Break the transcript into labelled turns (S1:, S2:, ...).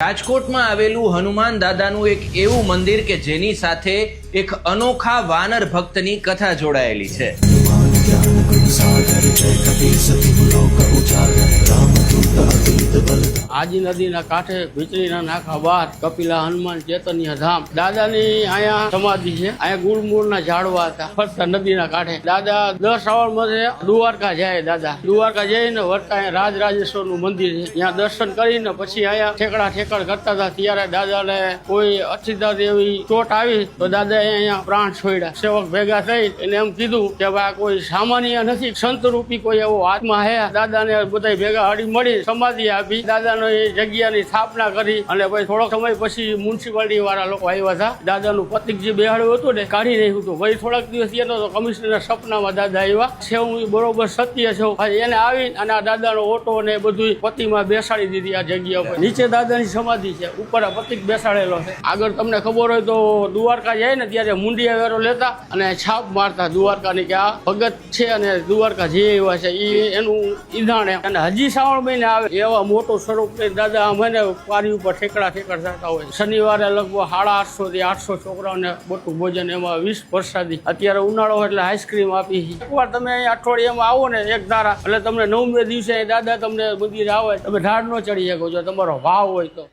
S1: રાજકોટમાં આવેલું હનુમાન દાદાનું એક એવું મંદિર કે જેની સાથે એક અનોખા વાનર ભક્તની કથા જોડાયેલી છે.
S2: આજી નદીના કાંઠે વીજળીના નાખા બાર, કપિલા, હનુમાન ચેતન્ય ધામ દાદાની અહીંયા સમાધિ છે. અહીંયા ગુળમૂળના ઝાડવા હતા. ફરતા નદીના કાંઠે. દાદા દસ શ્રાવણ મધે દ્વારકા જાય દાદા. દ્વારકા જઈને વર્તા અહીંયા રાજરાજેશ્વરનું મંદિર છે. ત્યાં દર્શન કરીને પછી અહીંયા ઠેકડા ઠેકડ કરતા હતા. ત્યારે દાદાને કોઈ અચિતા દેવી ચોટ આવી તો દાદાએ અહીંયા પ્રાણ છોડ્યા. સેવક ભેગા થઈ એને એમ કીધું કે ભાઈ કોઈ સામાન્ય નથી. સંત રૂપી કોઈ એવો આત્મા હે. દાદાને બધા ભેગા હળી મળી સમાધિ આપી. દાદાનો જગ્યાની સ્થાપના કરી અને પછી થોડોક સમય પછી મ્યુનિસિપાલિટી વાળા લોકો આવ્યા હતા. દાદાનું પતિક જે બેહાડ્યું હતું ને કાઢી રહ્યું હતું. પછી થોડાક દિવસ થયા તો કમિશનરના સપનામાં દાદા આવ્યા. છે હું બરોબર સત્ય છે. એને આવી અને આ દાદાનો ઓટો ને બધું પતિમાં બેસાડી દીધી આ જગ્યા પર નીચે દાદાની સમાધિ છે. ઉપર આ પતિક બેસાડેલો છે. આગળ તમને ખબર હોય તો દ્વારકા જાય ને ત્યારે મુંડિયા વેરો લેતા અને છાપ મારતા દ્વારકાની કે આ ભગત છે અને દ્વારકા જે એવા છે એ એનું ઈંધાણ અને હજી શ્રાવણ મહિને આવે એવા મોટો સ્વરૂપ દાદા અમે પારી ઉપર ઠેકડા ઠેકડા થતા હોય. શનિવારે લગભગ સાડા આઠસો થી આઠસો છોકરાઓને મોટું ભોજન એમાં વીસ વરસાદી અત્યારે ઉનાળો એટલે આઈસ્ક્રીમ આપી. એકવાર તમે અહીં અઠવાડિયામાં આવો ને એક ધારા, એટલે તમને નવમે દિવસે દાદા તમને મંદિર આવે. તમે ઢાળ ન ચડી શકો, જો તમારો ભાવ હોય તો.